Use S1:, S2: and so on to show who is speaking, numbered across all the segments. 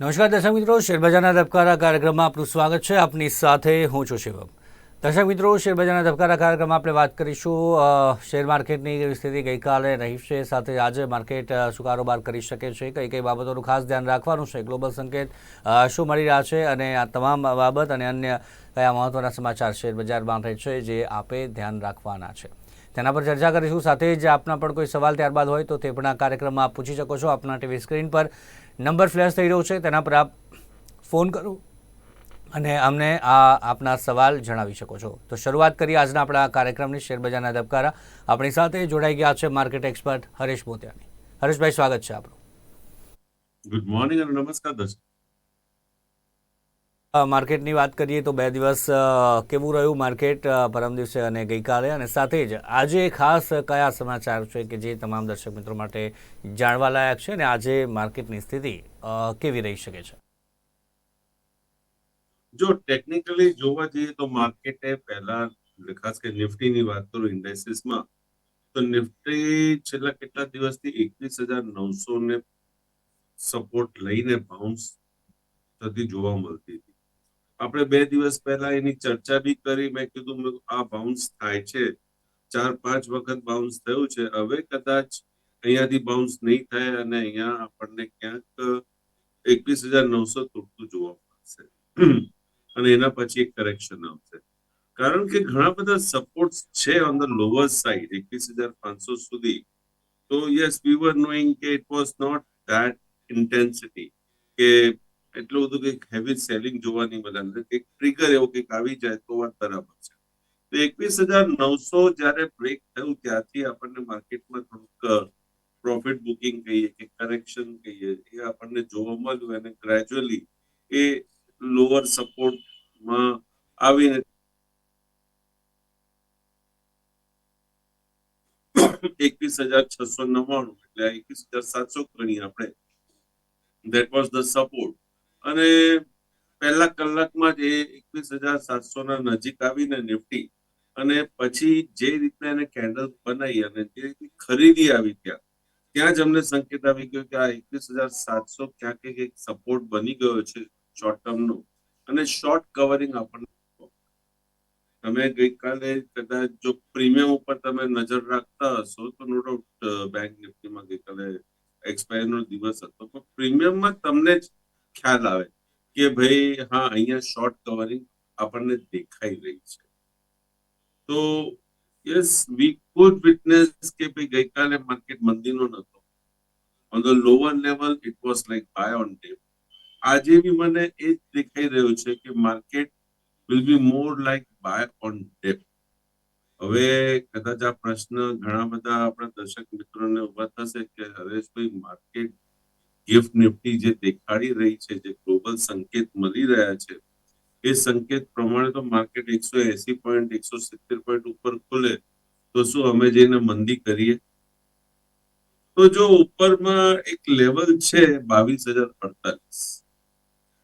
S1: નમસ્કાર, દર્શક મિત્રો. શેરબજારના ધબકારા કાર્યક્રમમાં આપનું સ્વાગત છે. આપની સાથે હું છું શિવમ. દર્શક મિત્રો, શેરબજારના ધબકારા કાર્યક્રમમાં આપણે વાત કરીશું. શેર માર્કેટની સ્થિતિ ગઈકાલે રહી છે સાથે આજે માર્કેટ શું કારોબાર કરી શકે છે, કઈ કઈ બાબતોનું ખાસ ધ્યાન રાખવાનું છે, ગ્લોબલ સંકેત શું મળી રહ્યા છે અને આ તમામ બાબત અને અન્ય કયા મહત્વના સમાચાર શેરબજારમાં રહે છે જે આપે ધ્યાન રાખવાના છે. તેના પર ચર્ચા કરીશું. સાથે જ આપના પણ કોઈ સવાલ ત્યારબાદ હોય તો તે પણ આ કાર્યક્રમમાં પૂછી શકો છો આપના ટીવી સ્ક્રીન પર. નંબર ફ્લેશ થઈ રહ્યો છે, તેના પર આપ ફોન કરો અને અમને આ આપના સવાલ જણાવી શકો છો. તો શરૂઆત કરીએ આજના આપણા કાર્યક્રમની શેરબજારના ધબકારા. આપણી સાથે જોડાઈ ગયા છે માર્કેટ એક્સપર્ટ હરેશ મોતિયાની. હરેશભાઈ, સ્વાગત છે આપણું
S2: ગુડ મોર્નિંગ અને નમસ્કાર દર્શક.
S1: માર્કેટની વાત કરીએ તો બે દિવસ કેવું રહ્યું માર્કેટ પરમ દિવસે અને ગઈકાલે? અને સાથે જ આજે ખાસ કયા સમાચાર છે કે જે તમામ દર્શક મિત્રો માટે જાણવા લાયક છે? અને આજે માર્કેટની સ્થિતિ કેવી રહી શકે છે?
S2: જો ટેકનિકલી જોવા જઈએ તો માર્કેટે પહેલા ખાસ કરી નિફ્ટીની વાત કરું ઇન્ડેક્સિસમાં, તો નિફ્ટી છેલ્લા કેટલા દિવસથી એકવીસ હજાર નવસો ને સપોર્ટ લઈને બાઉન્સ થતી જોવા મળતી હતી. આપણે બે દિવસ પહેલા એની ચર્ચા બી કરી. મેં કીધું આ બાઉન્સ થાય છે. ચાર, પાંચ વખત બાઉન્સ થયું છે. હવે કદાચ અહીંયાથી બાઉન્સ નહીં થાય અને અહીંયા આપણને ક્યાંક એકવીસ હજાર નવસો તૂટતું જોવા મળશે. અને એના પછી એક કરેક્શન આવશે. કારણ કે ઘણા બધા સપોર્ટ છે ઓન ધ લોઅર સાઈડ એકવીસ હજાર પાંચસો સુધી. તો યસ વી વર નોઈંગ કે it was not that intensity કે એટલું બધું કંઈક હેવી સેલિંગ જોવાની નહીં મળે એક ટ્રિગર એવું કંઈક આવી જાય તો વાત બરાબર છે. તો એકવીસ હજાર નવસો જ્યારે બ્રેક થયું ત્યારથી આપણને માર્કેટમાં થોડુંક પ્રોફિટ બુકિંગ કહીએ કે કરેક્શન કહીએ એ આપણને જોવા મળ્યું અને ગ્રેજ્યુઅલી એ લોઅર સપોર્ટમાં આવીને એકવીસ હજાર છસો નવ્વાણું, એટલે એકવીસ હજાર સાતસો ગણી આપણે. દેટ વોઝ ધ સપોર્ટ અને પહેલા કલાકમાં જ એ એકવીસ હજાર સાતસો ના નજીક આવીને નિફ્ટી અને પછી જે રીતના એને કેન્ડલ બનાવી અને જે રીતની ખરીદી આવી ત્યાં ત્યાં જ અમને સંકેત આવી ગયો કે આ એકવીસ હજાર સાતસો ક્યાંક એક સપોર્ટ બની ગયો છે શોર્ટ ટર્મ નો અને શોર્ટ કવરિંગ આપણને તમે ગઈકાલે કદાચ જો પ્રીમિયમ ઉપર તમે નજર રાખતા હશો તો નો ડાઉટ બેંક નિફ્ટીમાં ગઈકાલે એક્સપાયર નો દિવસ હતો. તો પ્રીમિયમમાં તમને જ ખ્યાલ આવે કે ભાઈ હા, અહીંયા શોર્ટ કવરિંગ આપણને દેખાઈ રહી છે. તો યસ વી કુડ વિટનેસ કે ભાઈ ગઈકાલે માર્કેટ મંદીનો નતો. On the lower level it was like buy on dip આજે બી મને એ જ દેખાઈ રહ્યું છે કે market will be more like buy on dip હવે કદાચ આ પ્રશ્ન ઘણા બધા આપણા દર્શક મિત્રોને ઊભા થશે કે હરેશભાઈ માર્કેટ ગિફ્ટ નિફ્ટી જે દેખાડી રહી છે, જે ગ્લોબલ સંકેત મળી રહ્યા છે, એ સંકેત પ્રમાણે તો માર્કેટ એકસો એસી પોઈન્ટ એકસો સિત્તેર પોઈન્ટ ઉપર ખુલે, તો શું અમે જઈને મંદી કરીએ? તો જો ઉપરમાં એક લેવલ છે બાવીસ હજાર અડતાલીસ.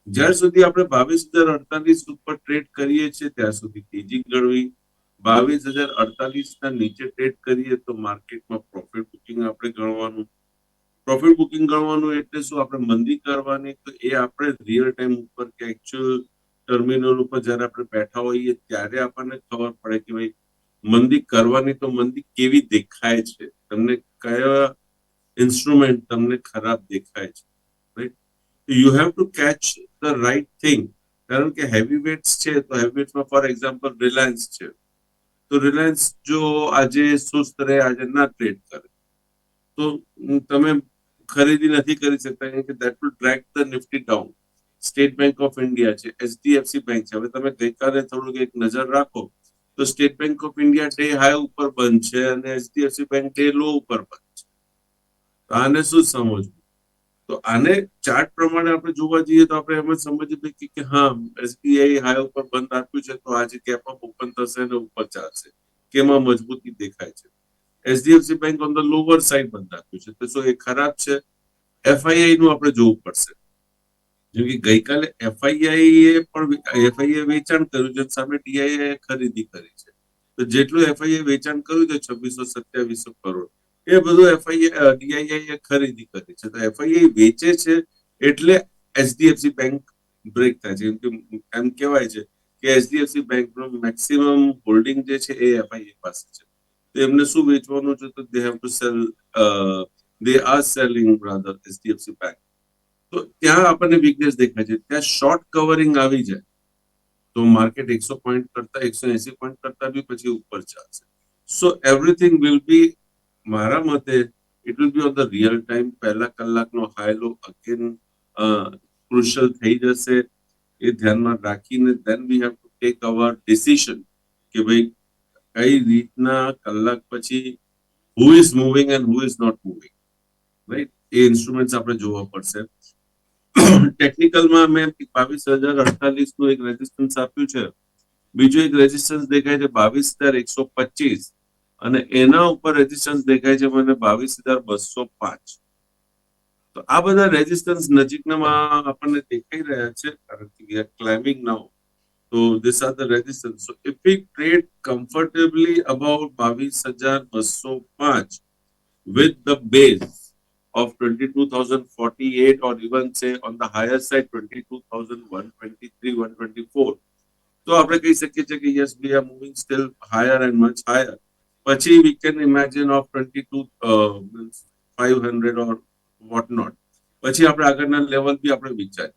S2: જ્યાર સુધી આપણે બાવીસ હજાર અડતાલીસ ઉપર ટ્રેડ કરીએ છીએ, ત્યાં સુધી તેજી ગણવી. બાવીસ હજાર અડતાલીસ ના નીચે ટ્રેડ કરીએ તો માર્કેટમાં પ્રોફિટ બુકિંગ આપણે ગણવાનું. પ્રોફિટ બુકિંગ કરવાનું એટલે શું? આપણે મંદી કરવાની? તો એ આપણે રિયલ ટાઈમ ઉપર કે એકચ્યુઅલ ટર્મિનલ ઉપર જ્યારે આપણે બેઠા હોઈએ ત્યારે આપણને ખબર પડે કે ભાઈ, મંદી કરવાની તો મંદી કેવી દેખાય છે? તમને કયા ઇન્સ્ટ્રુમેન્ટ તમને ખરાબ દેખાય છે? Right you have to catch the right thing કારણ કે હેવી વેટ્સ છે, તો હેવી વેટ્સમાં ફોર એક્ઝામ્પલ રિલાયન્સ છે. તો રિલાયન્સ જો આજે સુસ્ત રહે, આજે ના ટ્રેડ કરે. તો તમે ખરીદી નથી કરી શકતા કે that will drag the Nifty down State Bank of India છે એચડીએફસી બેંક છે. હવે તમે ગઈકાલે થોડુંક એક નજર રાખો, તો State Bank of India day high ઉપર બંધ છે અને એચડીએફસી બેંક ડે લો ઉપર બંધ છે. તો આને શું સમજવું? તો આને ચાર્ટ પ્રમાણે આપણે જોવા જઈએ તો આપણે એમ જ સમજી કે કે હા એસબીઆઈ હાઈ ઉપર બંધ આપ્યું છે, તો આજે ગેપ અપ ઓપન થશે અને ઉપર ચાલશે. કેમાં મજબૂતી દેખાય છે? HDFC bank on the lower side બંધ આપ્યું છે. તો એ ખરાબ છે? એફઆઈઆઈ નું આપણે જોવું પડશે. જેમ કે ગઈકાલે એફઆઈઆઈ એ પણ એફઆઈઆઈ વેચાણ કર્યું છે સામે ડીઆઈએ ખરીદી કરી છે. તો જેટલું એફઆઈએ વેચાણ કર્યું છે, છવ્વીસો સત્યાવીસો કરોડ. એ બધું એફઆઈ ડીઆઈઆઈ ખરીદી કરી છે. તો એફઆઈઆઈ વેચે છે એટલે એચડીએફસી બેંક બ્રેક થાય છે. કે, એમ કહેવાય છે કે એચડીએફસી બેંકનું મેક્સિમમ હોલ્ડિંગ જે છે એ એફઆઈએ પાસે છે. તો એમને શું વેચવાનું છે તો they have to sell they are selling brother HDFC bank તો ત્યાં આપણને વીકનેસ દેખાય છે ત્યાં શોર્ટ કવરિંગ આવી જાય તો માર્કેટ એકસો પોઈન્ટ કરતા એકસો એસી પોઈન્ટ કરતા બી પછી ઉપર ચાલશે સો એવરીથિંગ વિલ બી મારા મતે it will be on the real time પહેલા કલાકનો હાઈ લો અગેન ક્રુશિયલ થઈ જશે એ ધ્યાનમાં રાખીને then we have to take our decision કે ભાઈ કઈ રીતના કલાક પછી who is moving and who is not moving right A instruments આપણે જોવા પડશે. ટેકનિકલમાં મેં બાવીસ હજાર અડતાલીસનું એક રેઝિસ્ટન્સ આપ્યું છે. બીજું એક રેઝિસ્ટન્સ દેખાય છે બાવીસ હજાર એકસો પચીસ અને એના ઉપર રેઝિસ્ટન્સ દેખાય છે મને બાવીસ હજાર બસો પાંચ. તો આ બધા રેઝિસ્ટન્સ નજીકનામાં આપણને દેખાઈ રહ્યા છે. કારણ કે climbing તો this are the resistance so if we trade comfortably about બાવીસ હજાર બસો પાંચ with the base of 22,048 or even say on the higher side 22,123, 124. તો આપણે કહી શકીએ છીએ કે yes we are moving still higher and much higher પછી we can imagine of 22 uh, means 500 or what not પછી આપણે આગળના લેવલ બી આપણે વિચાર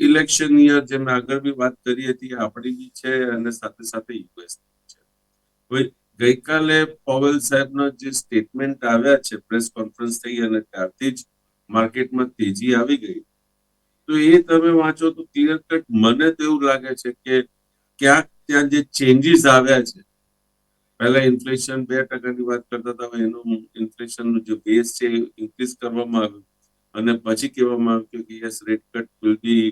S2: ઇલેક્શન યર જે મેં આગળ બી વાત કરી હતી આપણી બી છે અને સાથે સાથે યુએસ છે. હવે ગઈકાલે પોવેલ સાહેબના જે સ્ટેટમેન્ટ આવ્યા છે પ્રેસ કોન્ફરન્સ થઈ અને ત્યારથી જ માર્કેટમાં તેજી આવી ગઈ. તો એ તમે વાંચો તો ક્લિયર કટ મને તો એવું લાગે છે કે ક્યાંક ત્યાં જે ચેન્જીસ આવ્યા છે. પહેલા ઇન્ફ્લેશન બે ટકાની વાત કરતા હતા એનું ઇન્ફ્લેશનનું જે બેઝ છે ઇન્ક્રીઝ કરવામાં આવ્યું. અને પછી કહેવામાં આવ્યું કે yes rate cut will be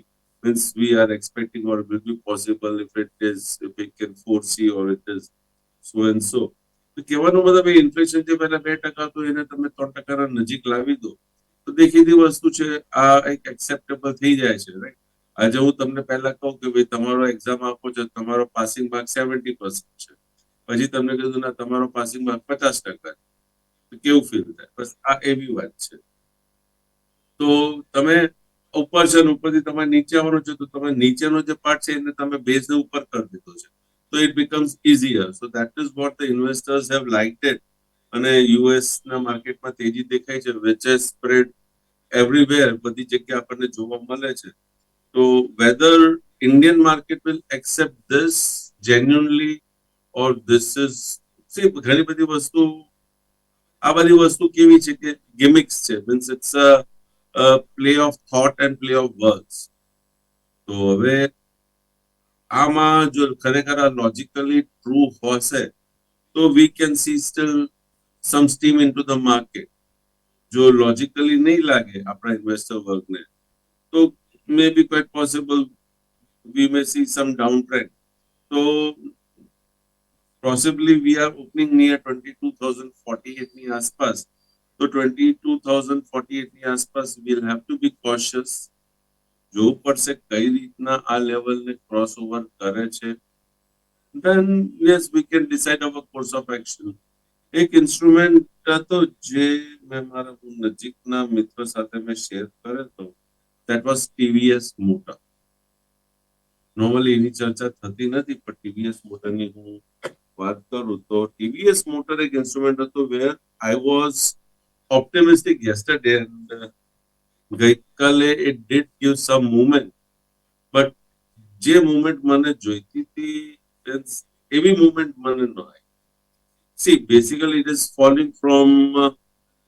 S2: means we are expecting or will be possible if it is, if we can foresee or it is so and so. તો કહેવાનો મતલબ એ ઇન્ફ્લેશન જે પહેલા બે ટકા હતું એને તમે ત્રણ ટકાના નજીક લાવી દો તો દેખીતી વસ્તુ છે આ એક એક્સેપ્ટેબલ થઈ જાય છે રાઈટ આજે હું તમને પહેલા કહું કે ભાઈ તમારો એક્ઝામ આપો છો તમારો પાસિંગ માર્ક સેવન્ટી પર્સન્ટ છે પછી તમને કીધું ના તમારો પાસિંગ માર્ક પચાસ ટકા છે કેવું ફીલ થાય બસ આ એવી વાત છે તો તમે ઉપર છે ને ઉપરથી તમારે નીચે આવવાનું છે તો તમે નીચેનો જે પાર્ટ છે એને તમે બેઝ ઉપર કરી દીધો છે it becomes easier. So that is what the investors have liked it. અને યુએસ ના માર્કેટમાં તેજી દેખાય છે has spread everywhere બધી જગ્યા આપણને જોવા મળે છે તો whether Indian market will accept this genuinely or this is see ઘણી બધી વસ્તુ આ બધી વસ્તુ કેવી છે કે gimmicks છે means it's a play of thought and play of words તો હવે આમાં જો ખરેખર આ લોજિકલી ટ્રુ હશે તો we can see still some steam in to the market જો લોજિકલી નહીં લાગે આપણા ઇન્વેસ્ટર વર્ગને તો may be quite possible we may see some down trend તો possibly we are opening near twenty two thousand forty એટની આસપાસ તો twenty two thousand forty એટની આસપાસ will have to be cautious જોવું પડશે કઈ રીતના આ લેવલને ક્રોસ ઓવર કરે છે. Then yes we can decide our course of action એક ઇન્સ્ટ્રુમેન્ટ હતો જે મેં મારા નજીકના મિત્ર સાથે મેં શેર કર્યો હતો that was TVS motor normally એની ચર્ચા થતી નથી, પણ ટીવીએસ મોટરની હું વાત કરું તો ટીવીએસ મોટર એક ઇન્સ્ટ્રુમેન્ટ હતો where I was optimistic yesterday and ગઈકાલે it did give some movement but જે મુવમેન્ટ મને જોઈતી હતી એવી મુવમેન્ટ મને ન આવી. See basically it is falling from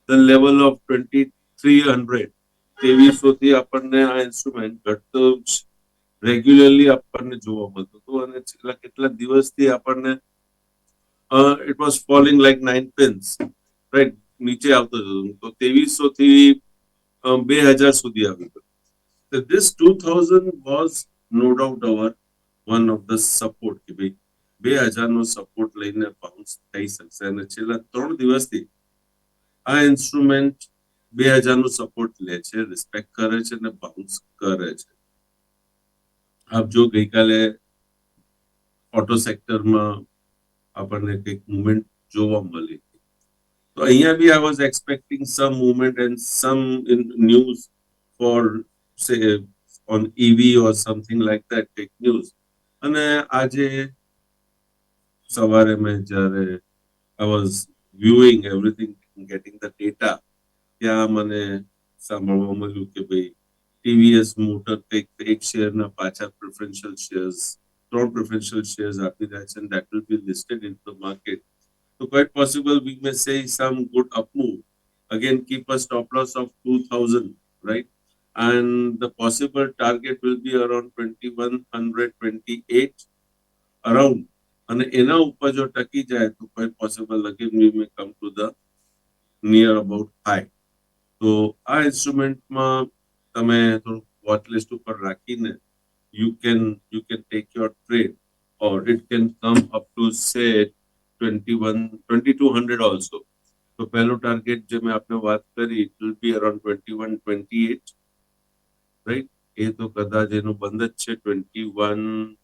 S2: the level of twenty three hundred ત્રેવીસો થી આપણને આ ઇન્સ્ટ્રુમેન્ટ ઘટતો રેગ્યુલરલી આપણને જોવા મળતું હતું અને છેલ્લા કેટલા દિવસથી આપણને it was falling like nine pins right નીચે આવતો જતો તો ત્રેવીસો થી બે હજાર સુધી આવી ગયો તો this two thousand was no doubt our one of the support કે ભાઈ, બે હજારનો સપોર્ટ લઈને બાઉન્સ થઈ શકશે. અને છેલ્લા ત્રણ દિવસથી આ ઇન્સ્ટ્રુમેન્ટ બે હજારનો સપોર્ટ લે છે રિસ્પેક્ટ કરે છે અને બાઉન્સ કરે છે. આપ જો ગઈકાલે ઓટો સેક્ટરમાં આપણને કંઈક મુવમેન્ટ જોવા મળી. તો અહીંયા બી I was expecting some movement and some in news for say on EV or something like that, tech news અને આજે સવારે મેં જ્યારે I was viewing everything getting the data ત્યાં મને સાંભળવા મળ્યું કે ભાઈ ટીવીએસ મોટર કંઈક એક શેરના પાછા પ્રિફરન્શિયલ શેર્સ ત્રણ પ્રિફરન્શિયલ શેર્સ આપી રહ્યા છે that will be listed in the market. So quite possible we may say some good up move. Again, keep a stop loss of 2000, right? And the possible target will be around 2128 around. અને એના ઉપર જો ટકી જાય તો કોઈ possible again we may come to the near about high તો આ ઇન્સ્ટ્રુમેન્ટમાં તમે થોડું વોચ લિસ્ટ ઉપર રાખીને you can you can take your trade or it can come up to say 21 2200 also તો પહેલું ટાર્ગેટ જે મેં આપણે વાત કરી it will be around 21 28 right એ તો કદાચ એનું બંધ જ છે 21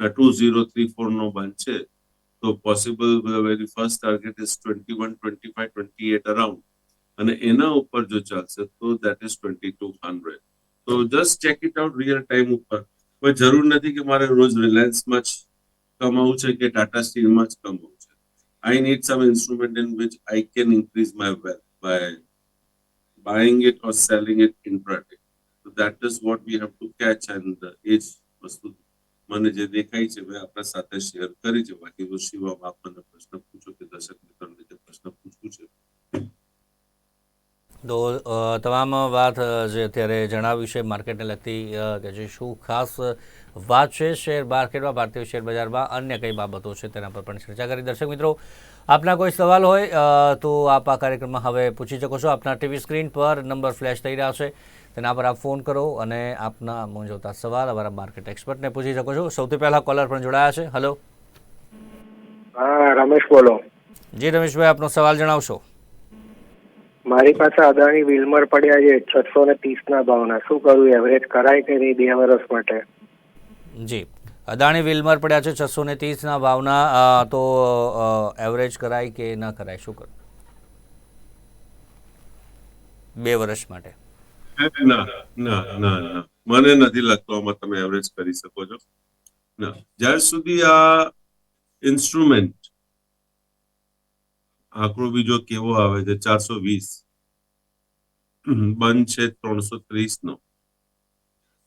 S2: 2034 નો બંધ છે તો the very first target is 21 25 28 around અને એના ઉપર જો ચાલશે તો that is 2200 તો just check it out real time ઉપર કોઈ જરૂર નથી કે મારે રોજ રિલાયન્સમાં જ કમાવું છે કે ટાટા સ્ટીલમાં જ કમાવું I need some instrument in which I can increase my wealth by buying it or selling it intraday. So that is what we have to catch and uh, એ જ વસ્તુ મને જે દેખાય છે મેં આપણા સાથે શેર કરી છે બાકી તો શિવમ આપ મને પ્રશ્ન પૂછો કે દર્શક મિત્રોને જે પ્રશ્ન પૂછવું છે
S1: તો તમામ વાત જે અત્યારે જણાવ્યું છે માર્કેટને લગતી કે જે શું ખાસ વાત છે શેર માર્કેટમાં ભારતીય શેર બજારમાં અન્ય કઈ બાબતો છે તેના પર પણ ચર્ચા કરી. દર્શક મિત્રો આપના કોઈ સવાલ હોય તો આપ આ કાર્યક્રમમાં હવે પૂછી શકો છો. આપના ટીવી સ્ક્રીન પર નંબર ફ્લેશ થઈ રહ્યા છે. તેના પર આપ ફોન કરો અને આપના મૂંઝવતા સવાલ અમારા માર્કેટ એક્સપર્ટને પૂછી શકો છો. સૌથી પહેલા કોલર પણ જોડાયા છે. હલો.
S3: હા રમેશ બોલો.
S1: જી રમેશભાઈ આપનો સવાલ જણાવશો.
S3: મારી પાસે અદાણી વિલમર પડ્યા છે છસો ને ત્રીસ ના ભાવના. શું કરું? એવરેજ કરાય કે નહીં? બે વર્ષ માટે.
S1: જી. અદાણી વિલમર પડ્યા છે છસો ને ત્રીસના ભાવના. તો એવરેજ કરાય કે ન કરાય? શું કરું? બે વર્ષ માટે.
S2: ના ના ના ના મને નથી લાગતો આમાં તમે એવરેજ કરી શકો છો. ના. જ્યાં સુધી આ ઇન્સ્ટ્રુમેન્ટ આંકડો બીજો કેવો આવે છે ચારસો વીસ બંધ છે ત્રણસો ત્રીસ નો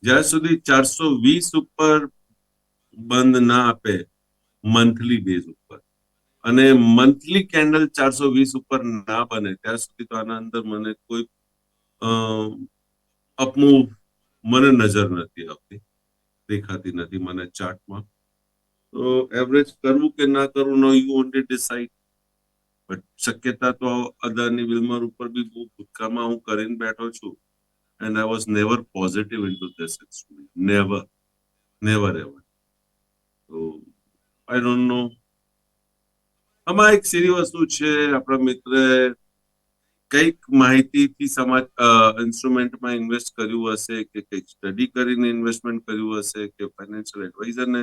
S2: જ્યાં સુધી ચારસો વીસ ઉપર બંધ ના આપે મંથલી બેઝ ઉપર. અને મંથલી કેન્ડલ ચારસો વીસ ઉપર ના બને, ત્યાં સુધી તો આના અંદર મને કોઈ અપમૂવ મને નજર નથી આવતી, દેખાતી નથી મને ચાર્ટમાં તો એવરેજ કરવું કે ના કરવું no you only decide but શક્યતા તો અદાની વિલમર ઉપર બી બહુ ભૂતકાળમાં હું કરીને બેઠો છું. And I was never positive into this instrument never never ever તો આઈ ડોન્ટ નો આમાં એક સીરી વસ્તુ છે, આપણા મિત્રે કંઈક માહિતીથી સમાજ ઇન્સ્ટ્રુમેન્ટમાં ઇન્વેસ્ટ કર્યું હશે કે કંઈક સ્ટડી કરીને ઇન્વેસ્ટમેન્ટ કર્યું હશે કે ફાઇનાન્શિયલ એડવાઇઝરને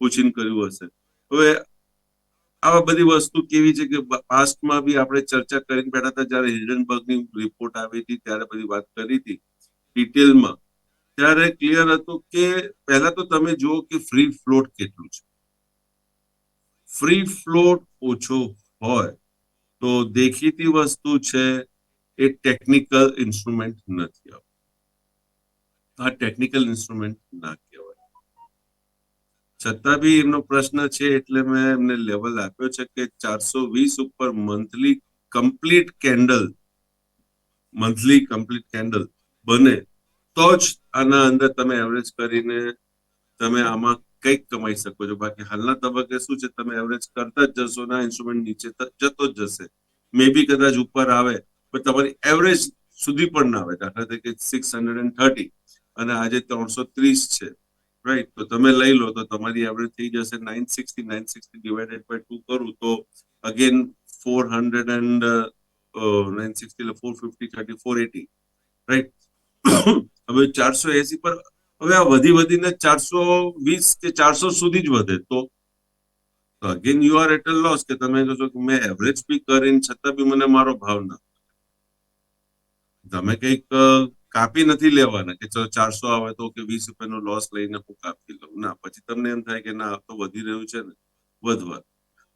S2: પૂછીને કર્યું હશે. હવે આવા બધી વસ્તુ કેવી છે કે પાસ્ટમાં બી આપણે ચર્ચા કરીને બેઠા હતા જ્યારે હિડનબર્ગની રિપોર્ટ આવી હતી, ત્યારે બધી વાત કરી હતી ડિટેલમાં ત્યારે ક્લિયર હતું કે પહેલા તો તમે જુઓ કે ફ્રી ફ્લોટ કેટલું છે. ફ્રી ફ્લોટ ઓછો હોય તો દેખીતી વસ્તુ છે એ ટેકનિકલ ઇન્સ્ટ્રુમેન્ટ નથી આવતું. આ ટેકનિકલ ઇન્સ્ટ્રુમેન્ટ ના છતાં બી એમનો પ્રશ્ન છે એટલે મેં એમને લેવલ આપ્યો છે કે ચારસો વીસ ઉપર monthly complete candle monthly complete candle બને, તો જ આના અંદર તમે એવરેજ કરીને તમે આમાં કંઈક કમાઈ શકો છો. બાકી હાલના તબક્કે શું છે, તમે એવરેજ કરતા જ જશો ના ઇન્સ્ટ્રુમેન્ટ નીચે જતો જ જશે. મે બી કદાચ ઉપર આવે, પણ તમારી એવરેજ સુધી પણ ના આવે. દાખલા તરીકે સિક્સ હંડ્રેડ એન્ડ થર્ટી અને આજે ત્રણસો ત્રીસ છે. રાઈટ તો તમે લઈ લો તો તમારી એવરેજ થઈ જશે nine sixty nine sixty divided by two કરું તો again four hundred and nine sixty એટલે four fifty thirty four eighty right હવે ચારસો એસી પર હવે આ વધી વધીને ચારસો વીસ કે ચારસો સુધી જ વધે. તો again you are at loss કે તમે કહો છો કે મેં એવરેજ બી કરીને છતાં બી મને મારો ભાવ ના. તમે કંઈક અ, કાપી નથી લેવાના કે ચલો ચારસો આવે તો કે વીસ રૂપિયાનો લોસ લઈને હું કાપી લઉં. ના, પછી તમને એમ થાય કે ના તો વધી રહ્યું છે ને, વધવા.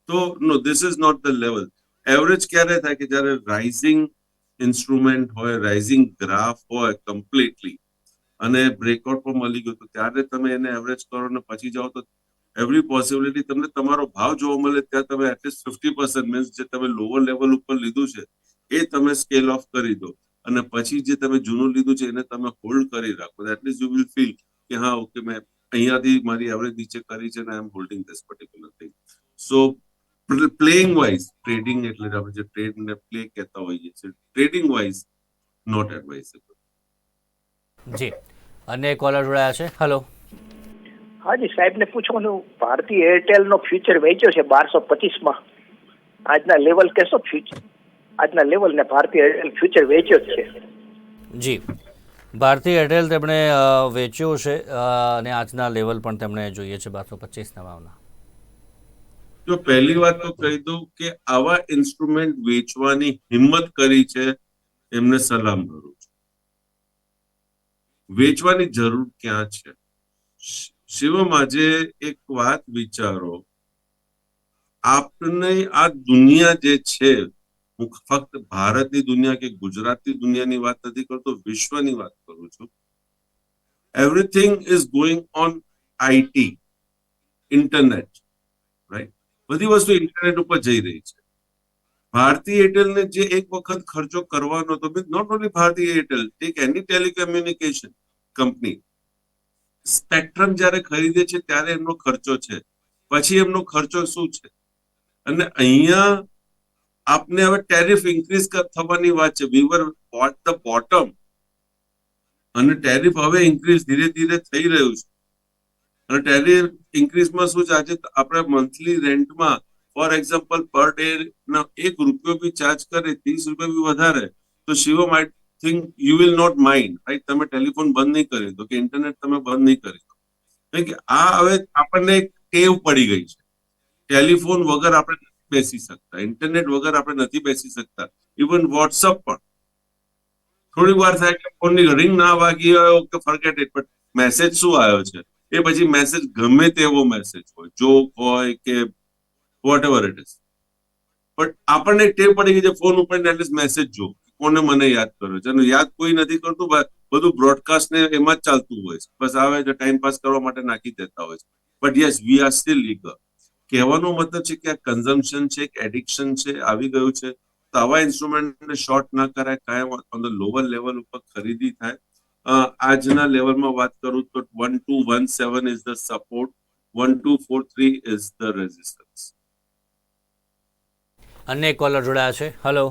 S2: તો no this is not the level average ક્યારે થાય કે જ્યારે રાઇઝિંગ ઇન્સ્ટ્રુમેન્ટ હોય રાઇઝિંગ ગ્રાફ હોય કમ્પ્લીટલી અને બ્રેકઆઉટ પણ મળી ગયું, તો ત્યારે તમે એને એવરેજ કરો ને પછી જાઓ તો એવરી પોસિબિલિટી તમને તમારો ભાવ જોવા મળે, ત્યાં તમે એટલીસ્ટ ફિફ્ટી પર્સન્ટ મીન્સ જે તમે લોઅર લેવલ ઉપર લીધું છે, એ તમે સ્કેલ ઓફ કરી દો. અને પછી જે તમે જૂનું લીધું છે એને તમે હોલ્ડ કરી રાખો. એટલીસ્ટ યુ વિલ ફીલ કે હા ઓકે મેં અહીંયાથી મારી એવરેજ નીચે કરી છે ને I am holding this particular thing so playing wise trading એટલે આપણે જે ટ્રેડ ને પ્લે કહેતા હોઈએ છીએ ટ્રેડિંગ વાઇઝ નોટ એડવાઇઝેબલ
S1: જી. અને કોલર જોડાયા છે. હેલો
S4: હાજી સાહેબને પૂછવાનું ભારતીય એરટેલનો ફ્યુચર વેચ્યો છે બારસો પચીસમાં. આજના લેવલ કેસો ફ્યુચર આજના લેવલને ભારતીય એરટેલ ફ્યુચર વેચ્યો જ છે.
S1: જી. ભારતીય એરટેલ તેમણે વેચ્યો છે અને આજના લેવલ પણ તેમણે જોઈએ છે બારસો પચીસના ભાવના.
S2: જો પહેલી વાત તો કહી દઉં કે આવા ઇન્સ્ટ્રુમેન્ટ વેચવાની હિંમત કરી છે એમને સલામ કરું છું. વેચવાની જરૂર ક્યાં છે? શિવમ આજે એક વાત વિચારો. આપને આ દુનિયા જે છે હું ફક્ત ભારતની દુનિયા કે ગુજરાતની દુનિયાની વાત નથી કરતો, વિશ્વની વાત કરું છું. Everything is going on IT internet right બધી વસ્તુ ઇન્ટરનેટ ઉપર જઈ રહી છે. ભારતીય એરટેલને જે એક વખત ખર્ચો કરવાનો હતો not only Bharti Airtel take any telecommunication company spectrum જ્યારે ખરીદે છે, ત્યારે એમનો ખર્ચો છે. પછી એમનો ખર્ચો શું છે? અને અહીંયા આપને હવે ટેરિફ ઇન્ક્રીઝ થવાની વાત છે. We were at the bottom અને ટેરિફ હવે ઇન્ક્રીઝ ધીરે ધીરે થઈ રહ્યું છે. અને ટેરિફ ઇન્ક્રીઝમાં શું છે? આપણે મંથલી રેન્ટમાં ફોર એક્ઝામ્પલ પર ડે ના એક રૂપિયો બી ચાર્જ કરે ત્રીસ રૂપિયા બી વધારે, તો Shivam I think you will not mind right તમે ટેલિફોન બંધ નહીં કરી દો, કે ઇન્ટરનેટ તમે બંધ નહીં કરી દો. કે આ હવે આપણને ટેવ પડી ગઈ છે. ટેલિફોન વગર આપણે બેસી શકતા. ઇન્ટરનેટ વગર આપણે નથી બેસી શકતા. ઇવન વોટ્સઅપ પણ. થોડીક વાર થાય કે ફોનની રિંગ ના વાગી હોય કે ફરગેટ ઇટ બટ મેસેજ શું આવ્યો છે? એ પછી મેસેજ ગમે તેવો મેસેજ હોય. જોક હોય કે whatever it is but આપણને ટેવ પડી ગઈ છે ફોન ઉપર એટલીસ્ટ મેસેજ જો કોને મને યાદ કર્યો છે? યાદ કોઈ નથી કરતું બધું બ્રોડકાસ્ટ ને એમાં જ ચાલતું હોય છે. બસ આવે છે ટાઈમ પાસ કરવા માટે નાખી દેતા હોય છે. But yes we are still legal કહેવાનો મતલબ છે કે આ કન્ઝમ્પશન છે કે એડિક્શન છે આવી ગયું છે. તો આવા ઇન્સ્ટ્રુમેન્ટને શોર્ટ ના કરાય કાયમ ઓન ધ લોઅર લેવલ ઉપર ખરીદી થાય. આજના લેવલમાં વાત કરું તો one two one seven is the support one two four three is the resistance
S1: અન્ય કોલર જોડાયા છે. હલો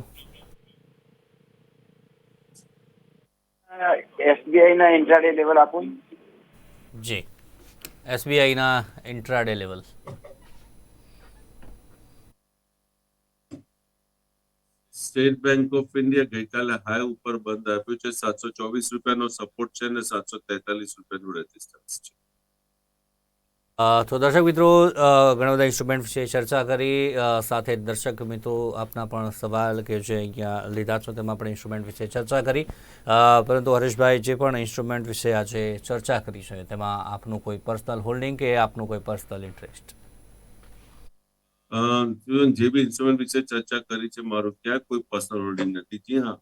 S4: એસબીઆઈ ના ઇન્ટ્રાડે લેવલ આપું?
S1: જી. એસબીઆઈના intraday level
S2: State Bank of India ગઈકાલે હાઈ ઉપર બંધ આપ્યું છે. સાતસો ચોવીસ રૂપિયાનો સપોર્ટ છે અને સાતસો તેતાલીસ રૂપિયાનું રેઝિસ્ટન્સ છે.
S1: તો દર્શક મિત્રો ઘણા બધા ઇન્સ્ટ્રુમેન્ટ વિશે ચર્ચા કરી. સાથે દર્શક મિત્રો આપના પણ સવાલ કે જે અહીંયા લીધા છો તેમાં પણ ઇન્સ્ટ્રુમેન્ટ વિશે ચર્ચા કરી. પરંતુ હરેશભાઈ, જે પણ ઇન્સ્ટ્રુમેન્ટ વિશે આજે ચર્ચા કરી છે, તેમાં આપનું કોઈ પર્સનલ હોલ્ડિંગ કે આપનું કોઈ પર્સનલ ઇન્ટરેસ્ટ?
S2: જે બી ઇન્સ્ટ્રુમેન્ટ વિશે ચર્ચા કરી છે મારું ક્યાં કોઈ પર્સનલ હોલ્ડિંગ નથી. જી હા.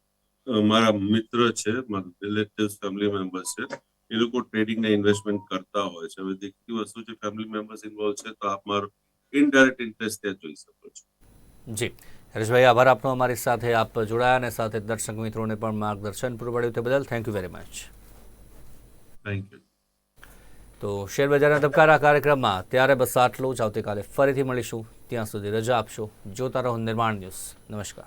S2: મારા મિત્ર છે મારા રિલેટિવ્સ ફેમિલી મેમ્બર્સ છે. એ લોકો ટ્રેડિંગ ને ઇન્વેસ્ટમેન્ટ કરતા હોય છે. હવે દેખતી વસ્તુ છે ફેમિલી મેમ્બર્સ ઇન્વોલ્વ છે તો આપ મારો ઇનડાયરેક્ટ ઇન્ટરેસ્ટ ત્યાં જોઈ શકો છો.
S1: જી. હરેશભાઈ આભાર આપનો અમારી સાથે આપ જોડાયા અને સાથે દર્શક મિત્રોને પણ માર્ગદર્શન પૂરું પાડ્યું તે બદલ thank you very much
S2: thank you
S1: તો શેરબજારના ધબકારા કાર્યક્રમમાં ત્યારે બસ આટલું જ. આવતીકાલે ફરીથી મળીશું. ત્યાં સુધી રજા આપશો. જોતા રહો નિર્માણ ન્યૂઝ. નમસ્કાર.